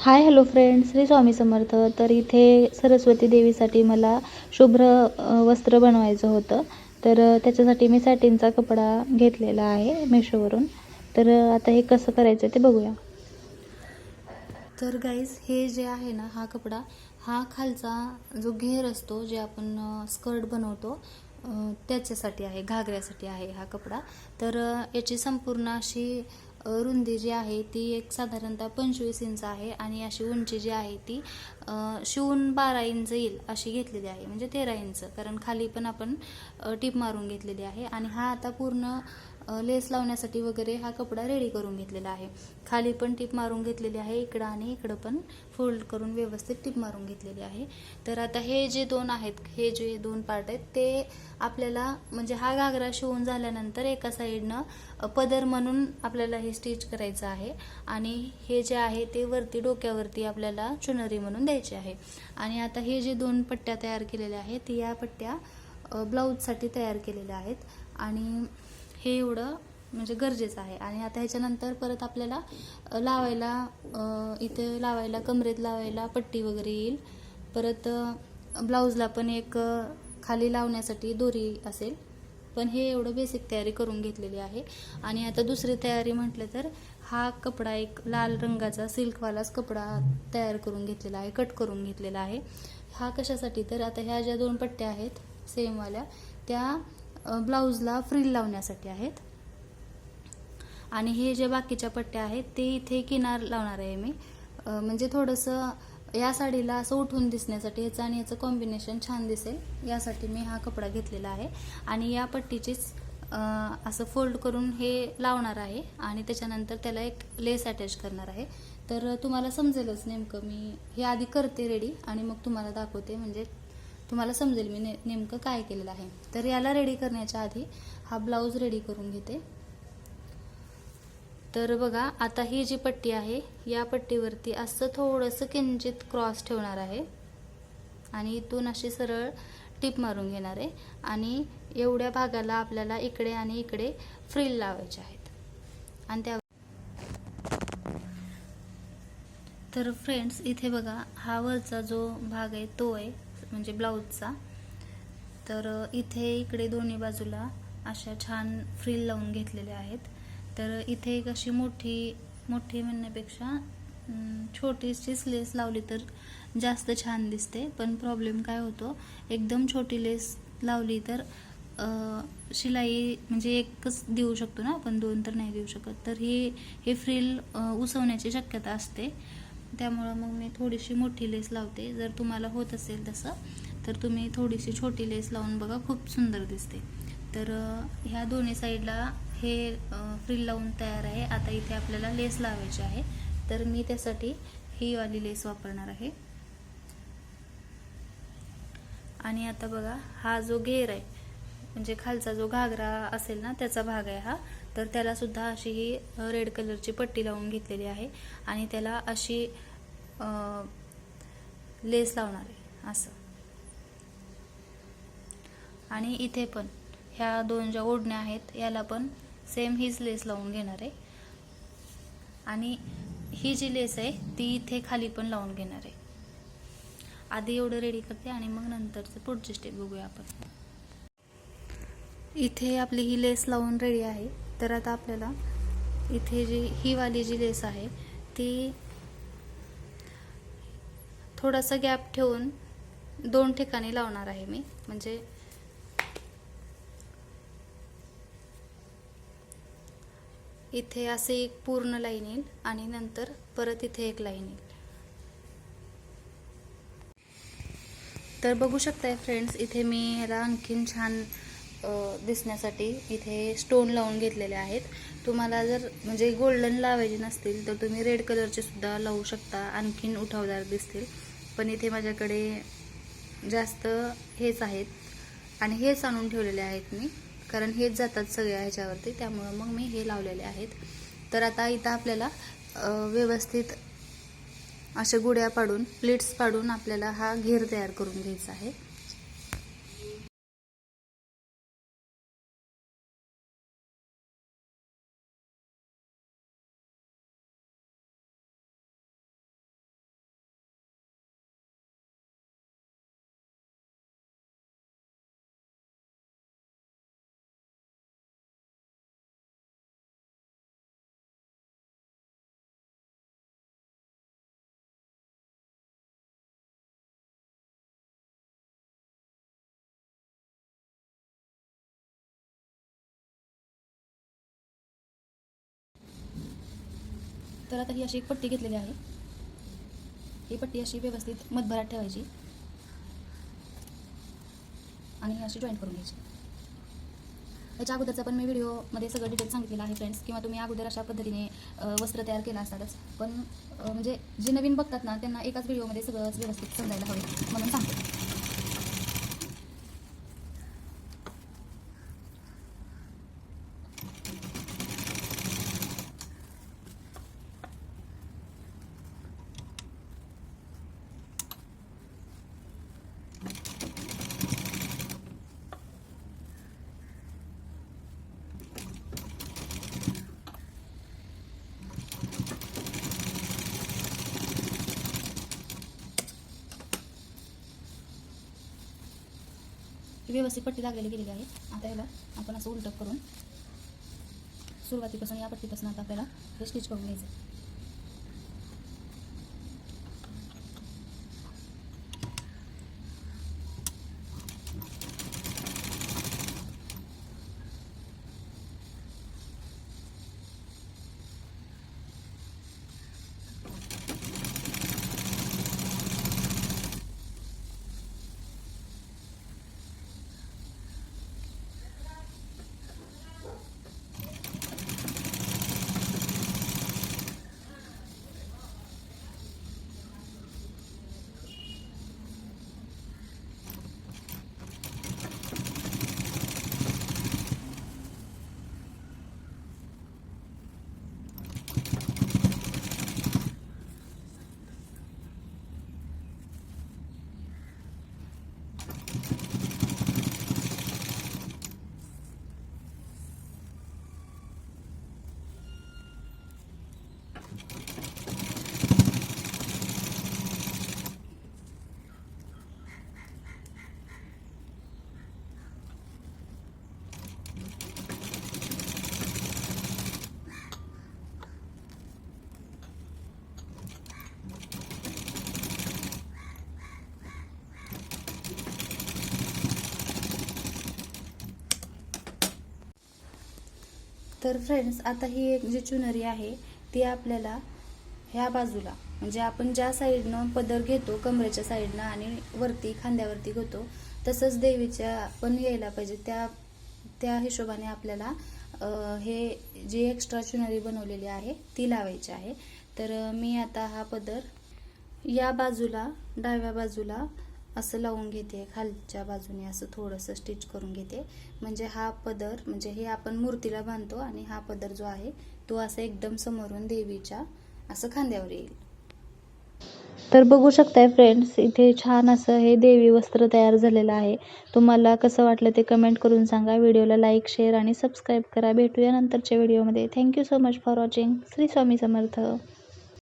Hi hello friends Shri Swami Samarth. तर इथे सरस्वती देवीसाठी मला शुभ्र वस्त्र बनवायचं होतं. तर त्याच्यासाठी मी सॅटिनचा कपडा घेतलेला आहे मेशोवरून. तर आता हे कसं करायचं ते बघूया. तर गाईज हे जे आहे ना हा कपडा हा खालचा जो घेर असतो जे आपण स्कर्ट बनवतो त्याच्यासाठी आहे घागऱ्यासाठी आहे हा कपडा. तर याची संपूर्ण अशी रुंदी जी आहे ती एक साधारणतः पंचवीस इंच आहे आणि अशी उंची जी आहे ती शिवून बारा इंच येईल अशी घेतलेली आहे म्हणजे तेरा इंच. कारण खाली पण आपण टीप मारून घेतलेली आहे. आणि हा आता पूर्ण लेस लावण्यासाठी वगैरे हा कपडा रेडी करून घेतलेला आहे. खाली पण टीप मारून घेतलेली आहे इकडं आणि इकडं पण फोल्ड करून व्यवस्थित टीप मारून घेतलेली आहे. तर आता हे जे दोन आहेत हे जे दोन पार्ट आहेत ते आपल्याला म्हणजे हा घागरा शिवून झाल्यानंतर एका साईडनं पदर म्हणून आपल्याला हे स्टिच करायचं आहे. आणि हे जे आहे ते वरती डोक्यावरती आपल्याला चुनरी म्हणून द्यायचे आहे. आणि आता हे जे दोन पट्ट्या तयार केलेल्या आहेत या पट्ट्या ब्लाऊजसाठी तयार केलेल्या आहेत. आणि हे एवढं म्हणजे गरजेचं आहे. आणि आता ह्याच्यानंतर परत आपल्याला लावायला इथे लावायला कमरेत लावायला पट्टी वगैरे येईल. परत ब्लाऊजला पण एक खाली लावण्यासाठी दोरी असेल. पण हे एवढं बेसिक तयारी करून घेतलेली आहे. आणि आता दुसरी तयारी म्हटलं तर हा कपडा एक लाल रंगाचा सिल्कवालाच कपडा तयार करून घेतलेला आहे कट करून घेतलेला आहे. हा कशासाठी? तर आता ह्या ज्या दोन पट्ट्या आहेत सेमवाल्या त्या ब्लाऊजला फ्रिल लावण्यासाठी आहेत. आणि हे जे बाकीच्या पट्ट्या आहेत ते इथे किनार लावणार आहे मी. म्हणजे थोडंसं या साडीला असं उठून दिसण्यासाठी ह्याचं आणि याचं कॉम्बिनेशन छान दिसेल. यासाठी मी हा कपडा घेतलेला आहे. आणि या पट्टीचीच असं फोल्ड करून हे लावणार आहे. आणि त्याच्यानंतर त्याला एक लेस अटॅच करणार आहे. तर तुम्हाला समजेलच नेमकं मी हे आधी करते रेडी आणि मग तुम्हाला दाखवते. म्हणजे तुम्हाला समजेल मी ने नेमकं काय केलेलं आहे. तर याला रेडी करण्याच्या आधी हा ब्लाऊज रेडी करून घेते. तर बघा आता ही जी पट्टी आहे या पट्टीवरती असं थोडंसं किंचित क्रॉस ठेवणार आहे. आणि इथून अशी सरळ टिप मारून घेणार आहे. आणि एवढ्या भागाला आपल्याला इकडे आणि इकडे फ्रिल लावायचे आहेत. आणि त्या तर फ्रेंड्स इथे बघा हा वरचा जो भाग आहे तो आहे म्हणजे ब्लाऊजचा. तर इथे इकडे दोन्ही बाजूला अशा छान फ्रिल लावून घेतलेल्या आहेत. तर इथे एक अशी मोठी मोठी म्हणण्यापेक्षा छोटीशी लेस लावली तर जास्त छान दिसते. पण प्रॉब्लेम काय होतो एकदम छोटी लेस लावली तर शिलाई म्हणजे एकच देऊ शकतो ना आपण दोन तर नाही देऊ शकत. तर ही हे फ्रिल उसवण्याची शक्यता असते. त्यामुळं मग मी थोडीशी मोठी लेस लावते. जर तुम्हाला होत असेल तसं तर तुम्ही थोडीशी छोटी लेस लावून बघा खूप सुंदर दिसते. तर ह्या दोन्ही साईडला हे फ्रिल लावून तयार आहे. आता इथे आपल्याला लेस लावायची आहे. तर मी त्यासाठी ही वाली लेस वापरणार आहे. आणि आता बघा हा जो घेर आहे म्हणजे खालचा जो घागरा असेल ना त्याचा भाग आहे हा. तर त्याला सुद्धा अशी ही रेड कलरची पट्टी लावून घेतलेली आहे आणि त्याला अशी लेस लावणार आहे असं. आणि इथे पण ह्या दोन ज्या ओढण्या आहेत याला पण सेम हीच लेस लावून घेणार आहे. आणि ही जी लेस आहे ती इथे खाली पण लावून घेणार आहे. आधी एवढं रेडी करते आणि मग नंतरचं पुढची स्टेप बघूया आपण. इथे आपली ही लेस लावून रेडी आहे. तर आता आपल्याला इथे जी ही वाली जी लेस आहे ती थोडासा गॅप ठेवून दोन ठिकाणी लावणार आहे मी. म्हणजे इथे असे एक पूर्ण लाईन येईल आणि नंतर परत इथे एक लाईन येईल. तर बघू शकताय फ्रेंड्स इथे मी ह्याला आणखीन छान दिसण्यासाठी इथे स्टोन लावून घेतलेले आहेत. तुम्हाला जर म्हणजे गोल्डन लावायचे नसतील तर तुम्ही रेड कलरचे सुद्धा लावू शकता आणखीन उठावदार दिसतील. पण इथे माझ्याकडे जास्त हेच आहेत. आणि हेच आणून ठेवलेले आहेत मी कारण हेच जातात सगळ्या ह्याच्यावरती त्यामुळं मग मी हे लावलेले आहेत. तर आता इथं आपल्याला व्यवस्थित अशा गुड्या पाडून प्लेट्स पाडून आपल्याला हा घेर तयार करून घ्यायचा आहे. तर आता ही अशी एक पट्टी घेतलेली आहे. ही पट्टी अशी व्यवस्थित मधभरात ठेवायची. आणि ही अशी जॉईंट करून घ्यायची. याच्या अगोदरचा पण मी व्हिडिओमध्ये सगळं डिटेल सांगितलेलं आहे फ्रेंड्स किंवा तुम्ही अगोदर अशा पद्धतीने वस्त्र तयार केलं असतातच. पण म्हणजे जे नवीन बघतात ना त्यांना एकाच व्हिडिओमध्ये सगळंच व्यवस्थित समजायला हवे म्हणून सांगतो. ही व्यवस्थित पट्टी लागलेली गेलेली आहे. आता याला आपण असं उलटं करून सुरुवातीपासून या पट्टीपासून आता आपल्याला हे स्टिच करून घ्यायचं तर फ्रेंड्स आता ही एक जी चुनरी आहे ती आपल्याला ह्या बाजूला म्हणजे आपण ज्या साईडनं पदर घेतो कमरेच्या साईडनं आणि वरती खांद्यावरती घेतो तसंच देवीच्या पण यायला पाहिजे. त्या त्या हिशोबाने आपल्याला हे जी एक्स्ट्रा चुनरी बनवलेली आहे ती लावायची आहे. तर मी आता हा पदर या बाजूला डाव्या बाजूला असं लावून घेते खालच्या बाजूने असं थोडंसं स्टिच करून घेते. म्हणजे हा पदर म्हणजे हे आपण मूर्तीला बांधतो आणि हा पदर जो आहे तो असं एकदम समोरून देवीच्या असं खांद्यावर येईल. तर बघू शकताय फ्रेंड्स इथे छान असं हे देवी वस्त्र तयार झालेलं आहे. तुम्हाला कसं वाटलं ते कमेंट करून सांगा. व्हिडिओला लाईक शेअर आणि सबस्क्राईब करा. भेटूया नंतरच्या व्हिडिओमध्ये thank you so much for watching Shri Swami Samarth.